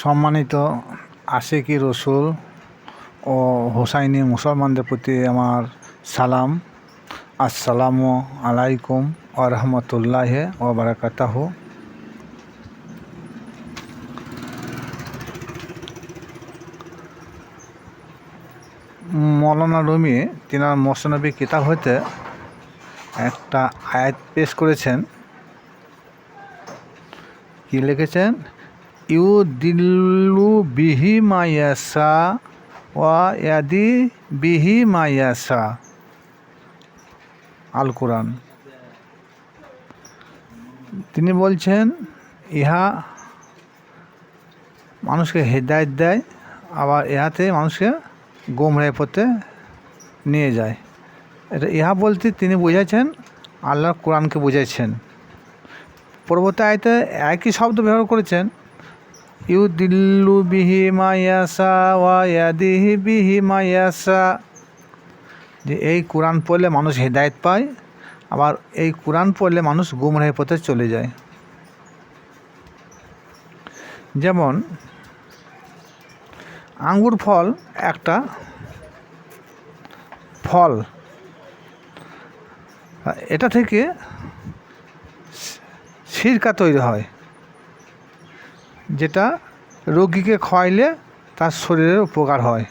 সম্মানিত আশেকি রসুল ও হোসাইনি মুসলমানদের প্রতি আমার সালাম। আসসালামু আলাইকুম ও রহমতুল্লাহ ও বারাকাতাহ। মৌলানা রুমি, তিনার মোসনবী কিতাব হইতে একটা আয়াত পেশ করেছেন। কি লিখেছেন? ইউ দিল্লু বিহি মায়াসা ওয়া ইয়াদি বিহি মায়াসা। আল কোরআন। তিনি বলছেন, ইহা মানুষকে হেদায়ত দেয়, আবার ইহাতে মানুষকে গোমরায় পথে নিয়ে যায়। এটা ইহা বলতে তিনি বুঝাইছেন, আল্লাহ কোরআনকে বুঝাইছেন। পরবর্তী আয়তে একই শব্দ ব্যবহার করেছেন ইউ দিল্লু বিহি মায়াসা ওয়া ইয়াদিহি বিহি মায়াসা যে এই কোরআন পড়লে মানুষ হেদায়ত পায়, আবার এই কোরআন পড়লে মানুষ গুমরাহি পথে চলে যায়। যেমন, আঙ্গুর ফল একটা ফল। এটা থেকে সিরকা তৈরি হয়। যেটা রোগীকে খাওয়াইলে তার শরীরের উপকার হয়।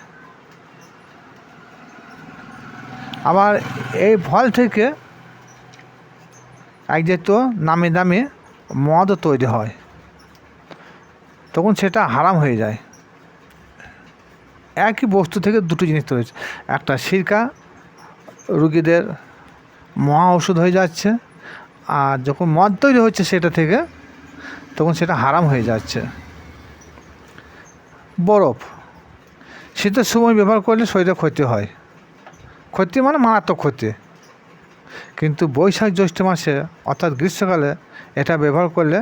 আবার এই ফল থেকে এক যেহেতু নামে দামে মদ তৈরি হয়। তখন সেটা হারাম হয়ে যায়। একই বস্তু থেকে দুটো জিনিস তৈরি হচ্ছে। একটা সিরকা, রুগীদের মহা ওষুধ হয়ে যাচ্ছে। আর যখন মদ তৈরি হচ্ছে সেটা থেকে তখন সেটা হারাম হয়ে যাচ্ছে। বরফ। শীতের সময় ব্যবহার করলে শরীরে ক্ষতি হয়। ক্ষতি মানে মারাত্মক ক্ষতি। কিন্তু বৈশাখ জ্যৈষ্ঠ মাসে, অর্থাৎ গ্রীষ্মকালে, এটা ব্যবহার করলে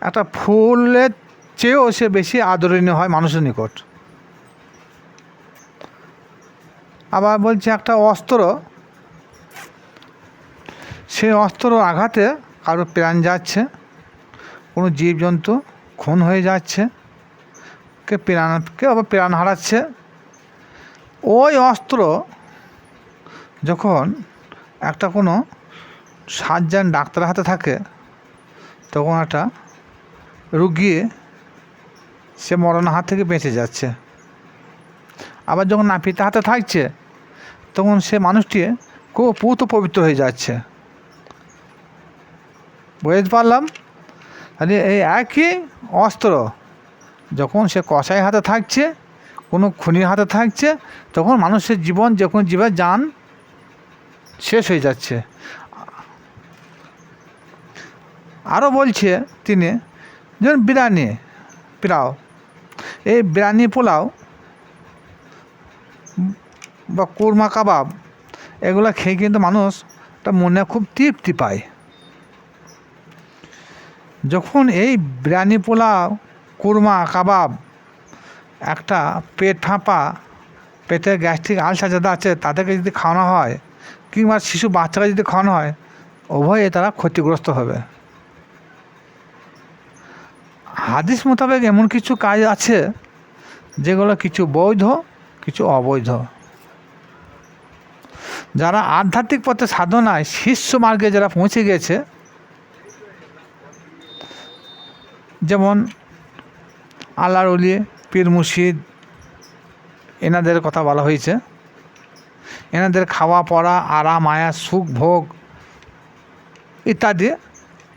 একটা ফুলের চেয়েও সে বেশি আদরণীয় হয় মানুষের নিকট। আবার বলছে একটা অস্ত্র। সেই অস্ত্র আঘাতে কারও প্রাণ যাচ্ছে। কোনো জীবজন্তু খুন হয়ে যাচ্ছে, কে প্রাণ আবার প্রাণ হারাচ্ছে। ওই অস্ত্র যখন একটা কোনো সাতজন ডাক্তারের হাতে থাকে, তখন একটা রুগী সে মরণের হাত থেকে বেঁচে যাচ্ছে। আবার যখন নাপিতে হাতে থাকছে, তখন সে মানুষটি খুব পুত পবিত্র হয়ে যাচ্ছে। বুঝতে পারলাম? তাহলে এই একই অস্ত্র, যখন সে কষাই হাতে থাকছে, কোনো খুনির হাতে থাকছে, তখন মানুষের জীবন যখন জীবের যান শেষ হয়ে যাচ্ছে। আরও বলছে তিনি, যেমন বিরিয়ানি পোলাও, এই বিরিয়ানি পোলাও বা কুরমা কাবাব, এগুলো খেয়ে কিন্তু মানুষ একটা মনে খুব তৃপ্তি পায়। যখন এই বিরিয়ানি পোলাও, কুরমা, কাবাব একটা পেট ফাঁপা পেটে গ্যাস্ট্রিক আলসার যাদের আছে, তাদেরকে যদি খাওয়ানো হয়, কিংবা শিশু বাচ্চাকে যদি খাওয়ানো হয়, উভয়ে তারা ক্ষতিগ্রস্ত হবে। হাদিস মোতাবেক এমন কিছু কাজ আছে, যেগুলো কিছু বৈধ, কিছু অবৈধ। যারা আধ্যাত্মিক পথে সাধনায় শীর্ষ মার্গে যারা পৌঁছে গেছে যেমন আল্লাহর অলি পীর মুর্শিদ, এনাদের কথা বলা হয়েছে। এনাদের খাওয়া, পড়া, আরাম আয়া সুখ, ভোগ ইত্যাদি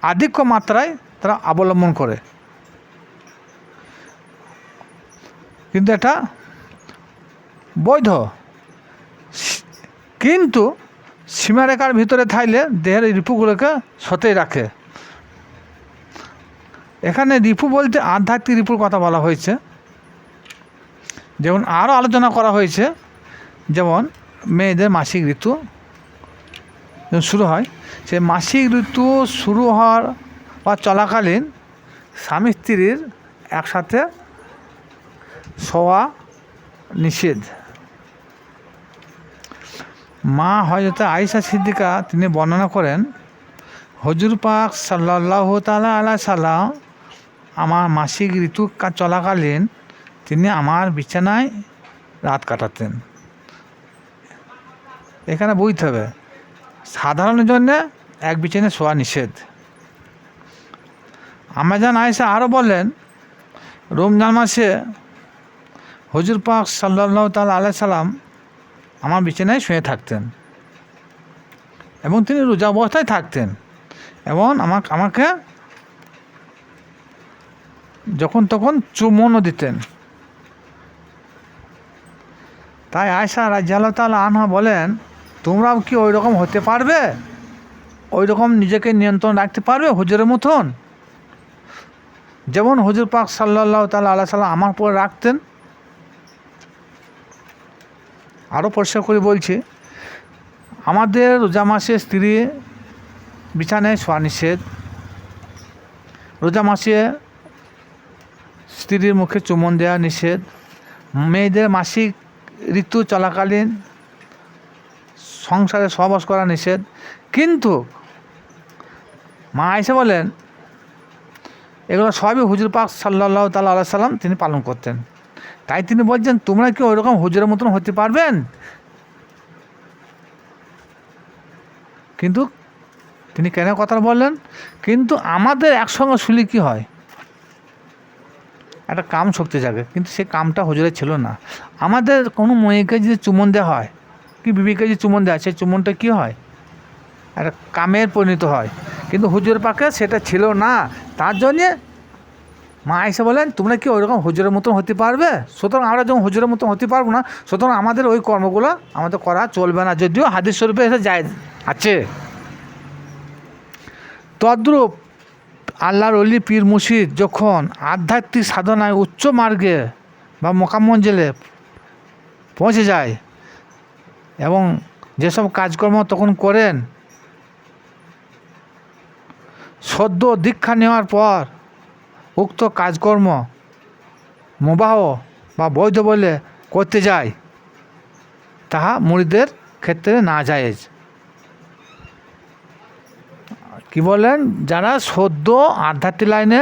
আধিক্য মাত্রায় তারা অবলম্বন করে। কিন্তু এটা বৈধ। কিন্তু সীমারেখার ভিতরে থাইলে দেহের রিপুগুলোকে সতেই রাখে। এখানে রিপু বলতে আধ্যাত্মিক রিপুর কথা বলা হয়েছে। যেমন আরও আলোচনা করা হয়েছে, যেমন মেয়েদের মাসিক ঋতু যখন শুরু হয়, সে মাসিক ঋতু শুরু হওয়ার বা চলাকালীন স্বামী স্ত্রীর একসাথে শোয়া নিষেধ। মা হজরত আয়েশা সিদ্দিকা তিনি বর্ণনা করেন, হজুর পাক সাল্লাহ তালা আলা সাল্লাম আমার মাসিক ঋতু চলাকালীন তিনি আমার বিছানায় রাত কাটাতেন। এখানে বুঝতে হবে, সাধারণ জন্য এক বিছানায় শোয়া নিষেধ। আমাজান আয়েশা আরও বলেন রমজান মাসে হজুর পাক সাল্লাহ তাল আলাই সাল্লাম আমার বিছানায় শুয়ে থাকতেন এবং তিনি রোজা অবস্থায় থাকতেন এবং আমাকে আমাকে যখন তখন চুমনও দিতেন। তাই আয়সা তাল আনহা বলেন, তোমরাও কি ওই রকম হতে পারবে? ওই রকম নিজেকে নিয়ন্ত্রণ রাখতে পারবে হুজুরের মতন? যেমন হুজুর পাক সাল্লাহ তাল আল্লাহ সাল্লাম আমার পর রাখতেন। আরও পরিষ্কার করে বলছি, আমাদের রোজা মাসে স্ত্রী বিছানায় শোয়া নিষেধ। রোজা মাসে স্ত্রীর মুখে চুমন দেওয়া নিষেধ। মেয়েদের মাসিক ঋতু চলাকালীন সংসারে সহবাস করা নিষেধ। কিন্তু মা এসে বলেন, এগুলো সবই হুজুর পাক সাল্লাহ তাল্লাহ আল্লাহ সাল্লাম তিনি পালন করতেন। তাই তিনি বলছেন, তোমরা কি ওইরকম হুজুরের মতন হতে পারবেন? কিন্তু তিনি কেন কথা বললেন? কিন্তু আমাদের একসঙ্গে শুলি কি হয়? একটা কাম শক্তি জাগে, কিন্তু সেই কামটা হুজুরের ছিল না। আমাদের কোনো মেয়েকে যদি চুমন দেওয়া হয়, কি বিবিকে যদি চুমন দেওয়া সেই চুমনটা কী হয়? একটা কামের পরিণত হয়। কিন্তু হুজুরের পাকে সেটা ছিল না। তার জন্যে মা এসে বলেন, তোমরা কি ওইরকম হুজুরের মতন হতে পারবে? সুতরাং আমরা যখন হুজুরের মতন হতে পারব না, সুতরাং আমাদের ওই কর্মগুলো আমাদের করা চলবে না। যদিও হাদিস স্বরূপে এসে যায় আছে। তদ্রূপ আল্লাহর অলি পীর মুর্শিদ যখন আধ্যাত্মিক সাধনায় উচ্চ মার্গে বা মোকামঞ্জেলে পৌঁছে যায় এবং যেসব কাজকর্ম তখন করেন, সদ্য দীক্ষা নেওয়ার পর উক্ত কাজকর্ম মুবাহ বা বৈধ বলে করতে যায়, তাহা মুড়িদের ক্ষেত্রে না জায়েজ কি বলেন? যারা সদ্য আধ্যাত্মিক লাইনে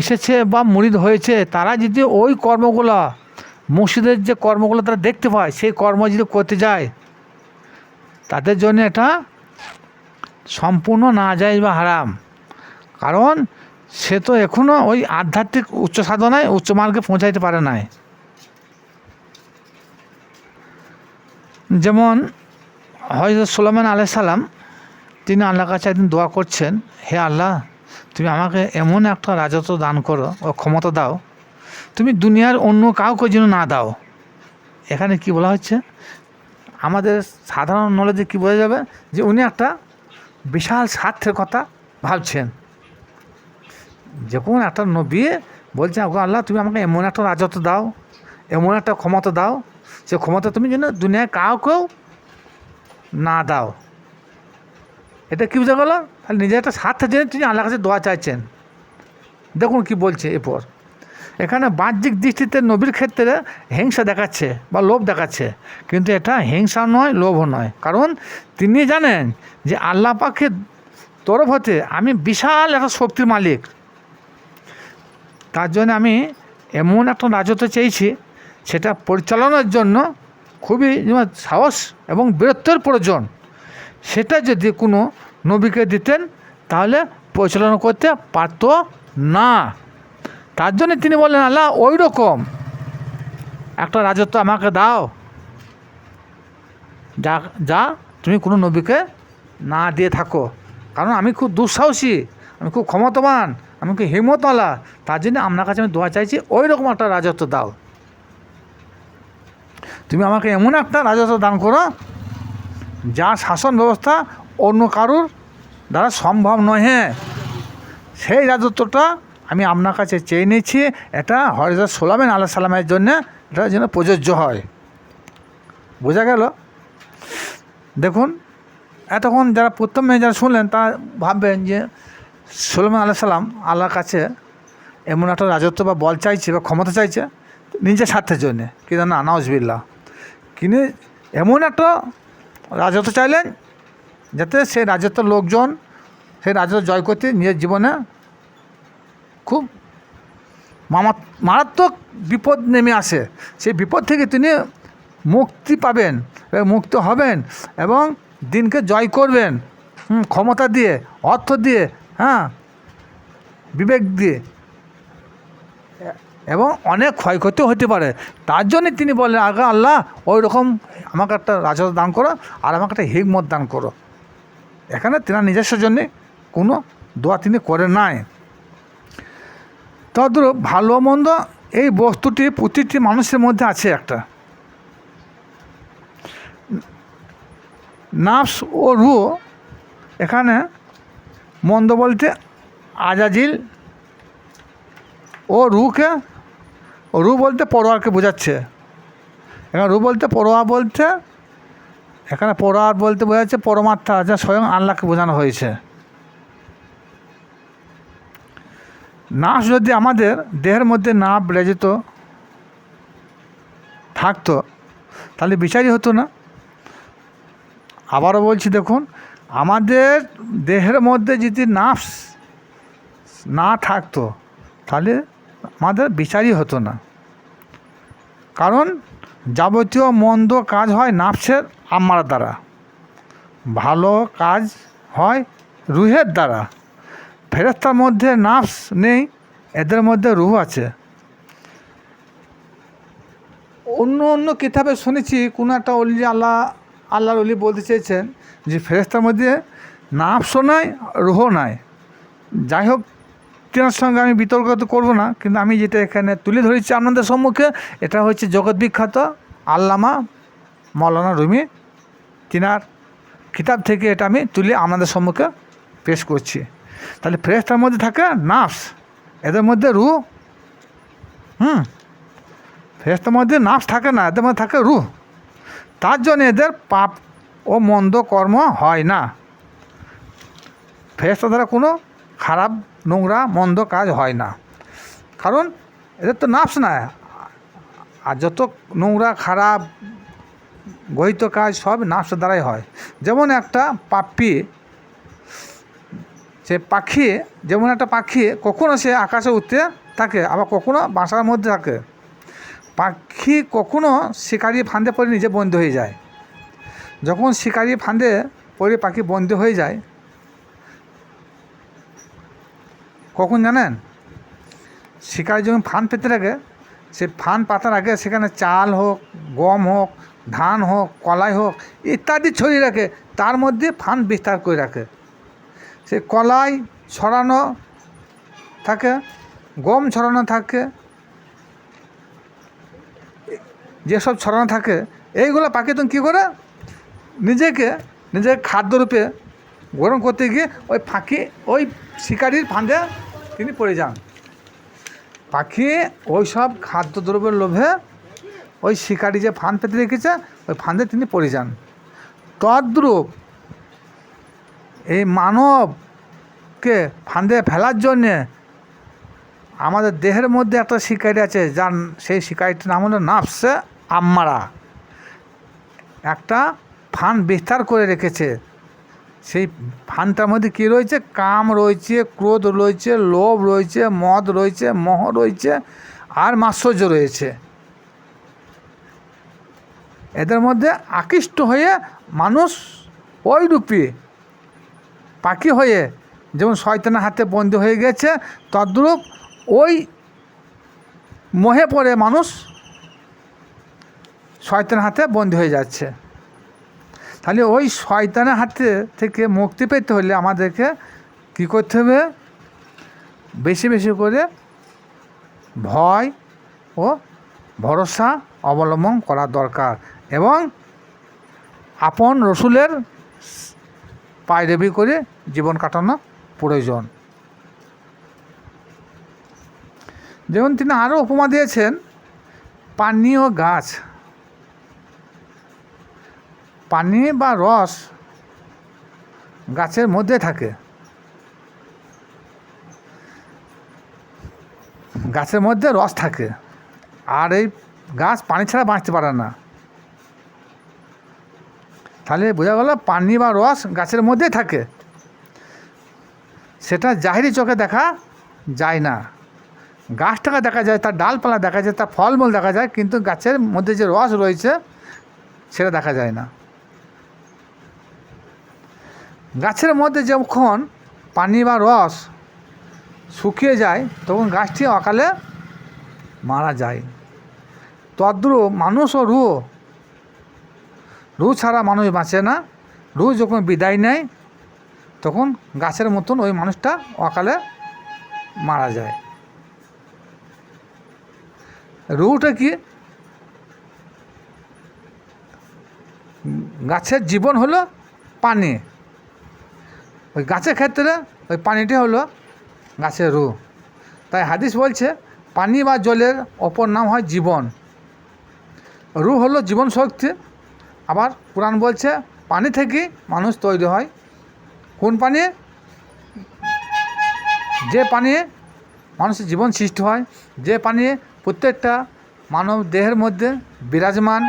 এসেছে বা মুরিদ হয়েছে, তারা যদি ওই কর্মগুলো মুর্শিদের যে কর্মগুলো তারা দেখতে পায়, সেই কর্ম যদি করতে যায়, তাদের জন্য এটা সম্পূর্ণ না যায় বা হারাম। কারণ সে তো এখনও ওই আধ্যাত্মিক উচ্চ সাধনায় উচ্চ মার্গে পৌঁছাইতে পারে নাই। যেমন হজরত সুলাইমান আলাই সালাম তিনি আল্লাহর কাছে একদিন দোয়া করছেন, হে আল্লাহ, তুমি আমাকে এমন একটা রাজত্ব দান করো ও ক্ষমতা দাও, তুমি দুনিয়ার অন্য কাউকে যেন না দাও। এখানে কি বলা হচ্ছে? আমাদের সাধারণ নলেজে কি বোঝা যাবে? যে উনি একটা বিশাল স্বার্থের কথা ভাবছেন। যখন একটা নবী বলছে আল্লাহ, তুমি আমাকে এমন একটা রাজত্ব দাও, এমন একটা ক্ষমতা দাও সে ক্ষমতা তুমি যেন দুনিয়ায় কাউকেও না দাও। এটা কী বুঝা গেল? তাহলে নিজের একটা স্বার্থের জন্য তিনি আল্লাহর কাছে দোয়া চাইছেন। দেখুন কি বলছে এরপর। এখানে বাহ্যিক দৃষ্টিতে নবীর ক্ষেত্রে হিংসা দেখাচ্ছে বা লোভ দেখাচ্ছে। কিন্তু এটা হিংসা নয়, লোভও নয়। কারণ তিনি জানেন যে আল্লাহ পাখের তরফ হতে আমি বিশাল একটা শক্তির মালিক। তার জন্য আমি এমন একটা রাজত্ব চেয়েছি সেটা পরিচালনার জন্য খুবই সাহস এবং বীরত্বের প্রয়োজন। সেটা যদি কোনো নবীকে দিতেন, তাহলে পরিচালনা করতে পারতো না। তার জন্য তিনি বললেন, আল্লাহ ওই রকম একটা রাজত্ব আমাকে দাও, যা যা তুমি কোনো নবীকে না দিয়ে থাকো। কারণ আমি খুব দুঃসাহসী, আমি খুব ক্ষমতাবান, আমি খুব হিম্মতওয়ালা। তার জন্য আপনার কাছে আমি দোয়া চাইছি ওই রকম একটা রাজত্ব দাও। তুমি আমাকে এমন একটা রাজত্ব দান করো যা শাসন ব্যবস্থা অন্য কারুর দ্বারা সম্ভব নয় হ্যাঁ সেই রাজত্বটা আমি আপনার কাছে চেয়ে নিয়েছি এটা হরিদাস সোলামেন আল্লাহ সাল্লামের জন্য এটা যেন প্রযোজ্য হয়। বোঝা গেল? দেখুন, এতক্ষণ যারা প্রথমে যারা শুনলেন, তারা ভাববেন যে সোলামান আল্লাহ সাল্লাম আল্লাহর কাছে এমন একটা রাজত্ব বা বল চাইছে বা ক্ষমতা চাইছে, নিজের স্বার্থের জন্যে। কিন্তু না নাউজবিল্লা কিন্তু এমন একটা রাজত্ব চাইলেন যাতে সেই রাজত্বের লোকজন সেই রাজত্ব জয় করতে নিজের জীবনে খুব মারাত্মক বিপদ নেমে আসে। সেই বিপদ থেকে তিনি মুক্তি পাবেন মুক্ত হবেন, এবং দিনকে জয় করবেন ক্ষমতা দিয়ে, অর্থ দিয়ে হ্যাঁ বিবেক দিয়ে। এবং অনেক ক্ষয়ক্ষতিও হতে পারে। তার জন্যে তিনি বলেন আগে আল্লাহ ওই রকম আমাকে একটা রাজত্ব দান করো আর আমাকে একটা হিকমত দান করো। এখানে তেনার নিজস্ব জন্যে কোনো দোয়া তিনি করে নাই। তদ্রূপ ভালো মন্দ, এই বস্তুটি প্রতিটি মানুষের মধ্যে আছে একটা। নাফস ও রু এখানে মন্দ বলতে আজাজিল ও রুকে রু বলতে পরোয়ারকে বোঝাচ্ছে। এখানে রু বলতে পরোয়া বলতে, এখানে পরোয়ার বলতে বোঝাচ্ছে পরমাত্মা যা স্বয়ং আল্লাহকে বোঝানো হয়েছে। নাশ যদি আমাদের দেহের মধ্যে না বেড়ে যেত থাকতো, তাহলে বিচারই হতো না। আবারও বলছি, দেখুন, আমাদের দেহের মধ্যে যদি নাফস না থাকতো, তাহলে আমাদের বিচারই হতো না। কারণ যাবতীয় মন্দ কাজ হয় নাফসের আমার দ্বারা। ভালো কাজ হয় রুহের দ্বারা। ফেরেস্তার মধ্যে নাফস নেই, এদের মধ্যে রুহ আছে। অন্য অন্য কিতাবে শুনেছি, কোনো একটা অলি আল্লাহ, আল্লাহর অলি বলতে চেয়েছেন যে ফেরেস্তার মধ্যে নাফসও নাই রুহ নাই। যাই হোক তেনার সঙ্গে আমি বিতর্ক তো করব না, কিন্তু আমি যেটা এখানে তুলে ধরেছি আপনাদের সম্মুখে, এটা হচ্ছে জগৎ বিখ্যাত আল্লামা মৌলানা রুমি তিনার কিতাব থেকে এটা আমি তুলে আপনাদের সম্মুখে পেশ করছি। তাহলে ফ্রেশটার মধ্যে থাকে নাফস, এদের মধ্যে রু হুম ফ্রেশটার মধ্যে নাফস থাকে না, এদের মধ্যে থাকে রু তার জন্য এদের পাপ ও মন্দ কর্ম হয় না। ফেরেস্তা দ্বারা কোনো খারাপ, নোংরা, মন্দ কাজ হয় না। কারণ এদের তো নাফস না আর যত নোংরা, খারাপ, গহিত কাজ সব নাফসের দ্বারাই হয়। যেমন একটা পাপ্পি সে পাখি, যেমন একটা পাখি কখনো সে আকাশে উঠতে থাকে, আবার কখনো বাসার মধ্যে থাকে। পাখি কখনো শিকারি ফাঁদে পড়ে নিজে বন্ধ হয়ে যায়। যখন শিকারি ফাঁদে পড়ে পাখি বন্ধ হয়ে যায় কখন জানেন? শিকারি যখন ফান পেতে থাকে সে ফান পাতার আগে সেখানে চাল হোক, গম হোক, ধান হোক, কলাই হোক, ইত্যাদি ছড়িয়ে রাখে, তার মধ্যে ফান বিস্তার করে রাখে। সে কলাই ছড়ানো থাকে, গম ছড়ানো থাকে, যেসব ছড়ানো থাকে, এইগুলো পাখি তখন কী করে? নিজেকে, নিজের খাদ্যরূপে গরম করতে গিয়ে ওই ফাঁকি, ওই শিকারির ফাঁদে তিনি পড়ে যান। পাখি ওই সব খাদ্যদ্রব্যের লোভে ওই শিকারি যে ফাঁদ পেতে রেখেছে, ওই ফাঁদে তিনি পড়ে যান। তদ্রূপ এই মানবকে ফাঁদে ফেলার জন্যে আমাদের দেহের মধ্যে একটা শিকারি আছে, যার সেই শিকারিটির নাম হলো নাফসে আম্মারা। একটা ফান বিস্তার করে রেখেছে। সেই ফানটার মধ্যে কী রয়েছে? কাম রয়েছে, ক্রোধ রয়েছে, লোভ রয়েছে, মদ রয়েছে, মোহ রয়েছে, আর মাৎসর্য রয়েছে। এদের মধ্যে আকৃষ্ট হয়ে মানুষ ওই রূপী পাখি হয়ে যেমন শয়তানের হাতে বন্দী হয়ে গেছে, তদ্রূপ ওই মোহে পড়ে মানুষ শয়তানের হাতে বন্দী হয়ে যাচ্ছে। তাহলে ওই শয়তানের হাতে থেকে মুক্তি পেতে হলে আমাদেরকে কী করতে হবে? বেশি বেশি করে ভয় ও ভরসা অবলম্বন করা দরকার এবং আপন রসুলের পায়রেবি করে জীবন কাটানো প্রয়োজন। যেমন তিনি আরও উপমা দিয়েছেন, পানীয় গাছ। পানি বা রস গাছের মধ্যে থাকে। গাছের মধ্যে রস থাকে। আর এই গাছ পানি ছাড়া বাঁচতে পারে না। তাহলে বোঝা গেল পানি বা রস গাছের মধ্যেই থাকে। সেটা জাহিরি চোখে দেখা যায় না। গাছটাকে দেখা যায়, তার ডালপালা দেখা যায়, তার ফলমূল দেখা যায়, কিন্তু গাছের মধ্যে যে রস রয়েছে, সেটা দেখা যায় না। গাছের মধ্যে যখন পানি বা রস শুকিয়ে যায়, তখন গাছটি অকালে মারা যায়। তদ্রু মানুষ ও রু। রু ছাড়া মানুষ বাঁচে না। রু যখন বিদায় নেয়, তখন গাছের মতন ওই মানুষটা অকালে মারা যায়। রুটা কি? গাছের জীবন হলো পানি। ওই গাছের ক্ষেত্রে ওই পানিটি হলো গাছের রু তাই হাদিস বলছে, পানি বা জলের অপর নাম হয় জীবন। রু হলো জীবন শক্তি আবার কোরআন বলছে, পানি থেকে মানুষ তৈরি হয়। কোন পানি? যে পানি মানুষের জীবন সৃষ্টি হয়, যে পানি প্রত্যেকটা মানব দেহের মধ্যে বিরাজমান।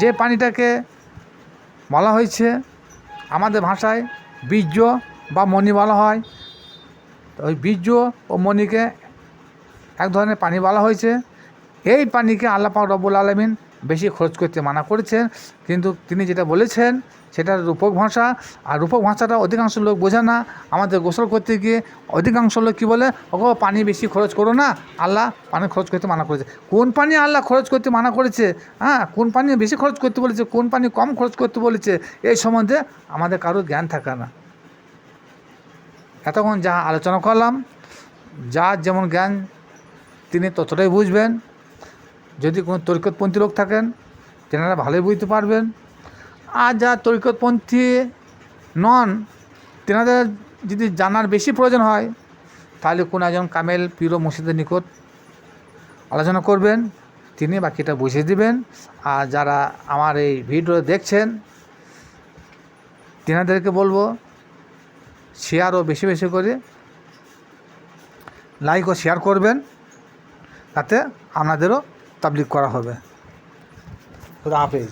যে পানিটাকে বলা হয়েছে আমাদের ভাষায় বীর্য বা মণি বলা হয়। ওই বীর্য ও মণিকে এক ধরনের পানি বলা হয়েছে। এই পানিকে আল্লাপাক রব্বুল আলমিন বেশি খরচ করতে মানা করেছেন। কিন্তু তিনি যেটা বলেছেন, সেটা রূপক ভাষা। আর রূপক ভাষাটা অধিকাংশ লোক বোঝে না। আমাদের গোসল করতে গিয়ে অধিকাংশ লোক কী বলে? ওগো, পানি বেশি খরচ করো না। আল্লাহ পানি খরচ করতে মানা করেছে। কোন পানি আল্লাহ খরচ করতে মানা করেছে? হ্যাঁ কোন পানি বেশি খরচ করতে বলেছে? কোন পানি কম খরচ করতে বলেছে? এই সম্বন্ধে আমাদের কারোর জ্ঞান থাকে না। এতক্ষণ যা আলোচনা করলাম, যার যেমন জ্ঞান, তিনি ততটাই বুঝবেন। যদি কোনো তরিকতপন্থী লোক থাকেন, তেনারা ভালোই বুঝতে পারবেন। আর যা তরিকতপন্থী নন, তেনাদের যদি জানার বেশি প্রয়োজন হয়, তাহলে কোনো একজন কামেল পীর মসজিদের নিকট আলোচনা করবেন। তিনি বাকিটা বুঝিয়ে দিবেন। আর যারা আমার এই ভিডিও দেখছেন, তেনাদেরকে বলব শেয়ারও বেশি বেশি করে লাইক ও শেয়ার করবেন। তাতে আপনাদেরও তাবলিক করা হবে। হাফেজ।